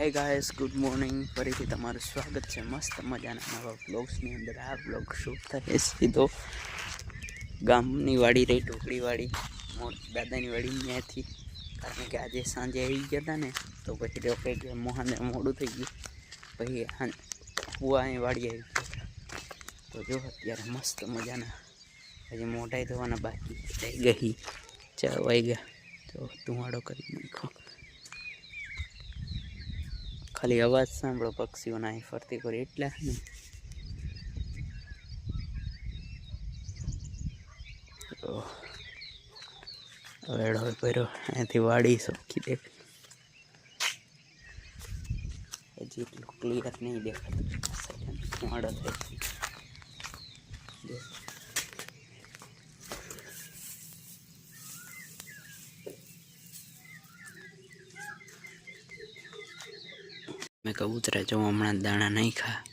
હે guys good morning ફરીથી તમારું સ્વાગત છે મસ્ત મજાના નવા બ્લોગ્સની અંદર. આ બ્લોગ શૂટ થાય સીધો ગામની વાડી રહી ઢોકળીવાડી મોટ દાદાની વાડી ત્યાંથી કારણ કે આજે સાંજે આવી ગયા હતા ને, તો પછી રોકાઈ ગયા મોહાને મોડું થઈ ગયું. પછી કુવા અહીં વાડી આવી ગયા તો જો અત્યારે મસ્ત મજાના. હજી મોટાઈ ધોવાના બાકી. થઈ ગઈ. ચાર વાઈ ગયા તો ધુમાડો કરી નાખો. ખાલી અવાજ સાંભળો, પક્ષીઓના અહીં ફરતી કરી એટલા વેડો કર્યો અહીંથી વાડી સરખી દેખ. હજી એટલું ક્લિયર નહીં દેખાતું. ધુમાડો થાય મેં કબૂતરા જો, હમણાં દાણા નહીં ખા.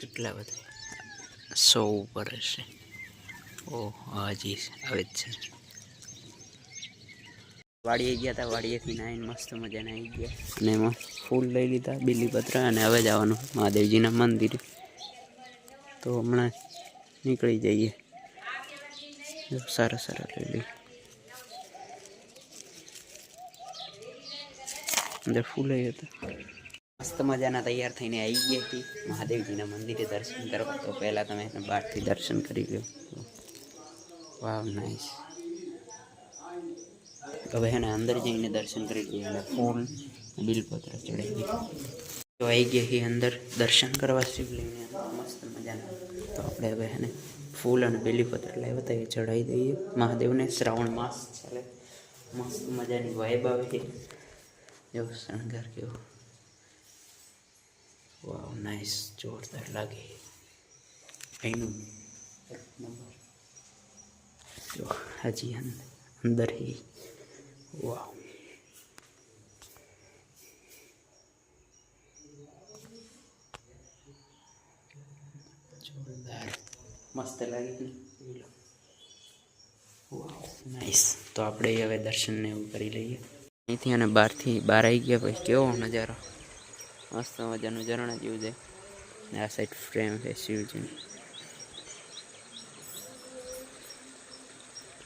કેટલા બધા? સો ઉપર હશે. ઓ હાજી આવે જ છે. વાડીએ ગયા હતા વાડીએથી નાઈને મસ્ત મજાના આવી ગયા. અને એમાં ફૂલ લઈ લીધા, બિલીપત્ર અને હવે જવાનું મહાદેવજીના મંદિરે. તો હમણાં નીકળી જઈએ. સારા સારા લઈ લઈએ. અંદર ફૂલ હતા મસ્ત મજાના તૈયાર થઈને આવી ગયા હતી. મહાદેવજીના મંદિરે દર્શન કરવા. તો પહેલાં તમે એને બહારથી દર્શન કરી લો વાવ નાઈસ હવે એને અંદર જઈને દર્શન કરી લઈએ અને ફૂલ બિલપત્ર ચડાવી તો આવી ગયા છીએ અંદર દર્શન કરવા શિવલિંગને મસ્ત મજાના. તો આપણે હવે એને ફૂલ અને બેલીપત્ર લાવ્યા હતા. એ ચડાવી દઈએ. મહાદેવને શ્રાવણ માસ ચાલે. મસ્ત મજાની વાઇબ આવે છે. એવો શણગાર કેવો વાવ નાઇસ જોરદાર લાગે એક નંબર જો હજી અંદર હે વાવ જોરદાર મસ્ત લાગે વાવ નાઇસ તો આપણે હવે દર્શનને એવું કરી લઈએ અહીંથી અને બહારથી બહાર આવી ગયા પછી કેવો નજારો? મસ્ત મજાનું ઝરણા જેવું છે. આ સાઈડ ફ્રેમ છે શિવજીની.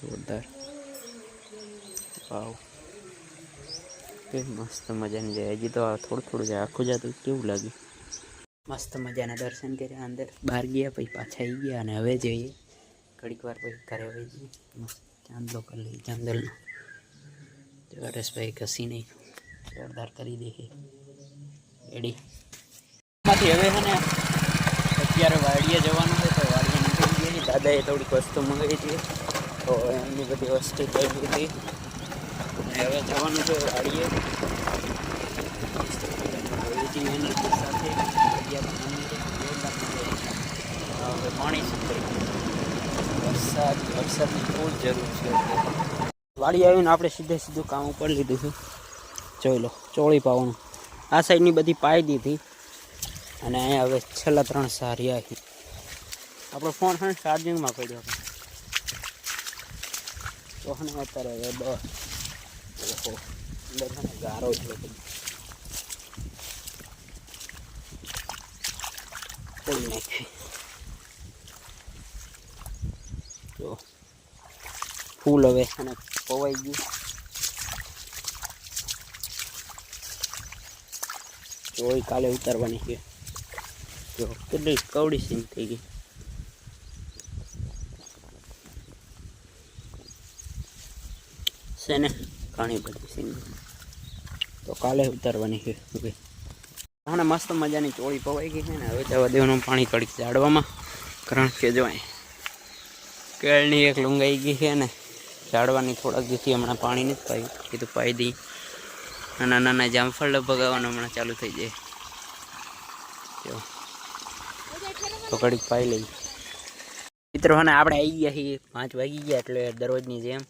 જોરદાર. વાવ. કે મસ્ત મજાની જાય હજી તો થોડું થોડું જાય આખું જાતું કેવું લાગ્યું મસ્ત મજાના દર્શન કર્યા અંદર. બહાર ગયા પછી પાછા આવી ગયા અને હવે જઈએ. ઘડીક વાર પછી ઘરે આવી જઈએ. મસ્ત ચાંદલો કરી લઈએ. ચાંદલનો. તો હરેશભાઈ ઘસી નહીં જોરદાર કરી દે એડી માંથી હવે છે ને અત્યારે વાડીએ જવાનું છે તો વાડીએ નીકળી ગઈ. દાદાએ થોડીક વસ્તુ મંગાવી હતી. તો એમની બધી વસ્તુ લઈ હતી હવે જવાનું છે વાડીએ. પાણી વરસાદ વરસાદની બહુ જરૂર છે. વાડી આવીને આપણે સીધે સીધું કામ ઉપર લીધું છે. જોઈ લો, ચોળી પાવાનું. આ સાઈડની બધી પાઈ દીધી. અને અહીંયા હવે છેલ્લા ત્રણ સારી આવી આપણો ફોન ને ચાર્જિંગમાં પડ્યો હતો હને અત્યારે હવે દસ ઓહો ગારો એટલો તોડી નાખી. જો. ફૂલ હવે અને પવાઈ ગયું. ચોળી કાલે ઉતારવાની છે. જો કેટલી કવડી સીન થઈ ગઈ. છે ને ઘણી બધી સીન. તો કાલે ઉતારવાની છે. હમણાં મસ્ત મજાની ચોળી પવાઈ ગઈ છે ને. હવે જવા દેવાનું પાણી કડી ઝાડવામાં. કારણ કે જો કેળની એક લુંગાઈ ગઈ છે ને. ઝાડવાની થોડાક દિવસથી હમણાં પાણી નથી પાયું. કીધું પાઈ દઈ. નાના નાના જામફળ ભગાવવાનું હમણાં ચાલુ થઈ જાય. જો. ઘડીક પાઈ લઈ. મિત્રો અને આપણે આવી ગયા છીએ. પાંચ વાગી ગયા એટલે દરરોજની જેમ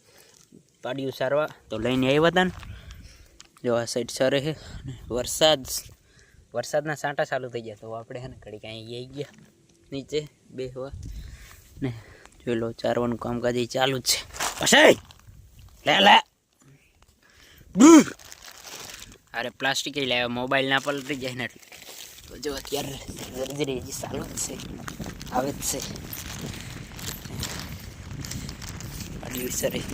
પાડ્યું સારવા. તો લઈને આવ્યા હતા ને. જો આ સાઈડ સરે વરસાદ વરસાદના સાંટા ચાલુ થઈ ગયા. તો આપણે છે ને ઘડીક અહીં આવી ગયા. નીચે બેહવા. ને જોઈ લો, ચારવાનું કામકાજ ચાલુ જ છે. પછી? લે લે. અરે પ્લાસ્ટિક લાવ્યા મોબાઈલ ના પલટી જાય ને તો જો અત્યારે સર્જરી હજી ચાલુ જ છે. આવે જ છે. અડવી સરી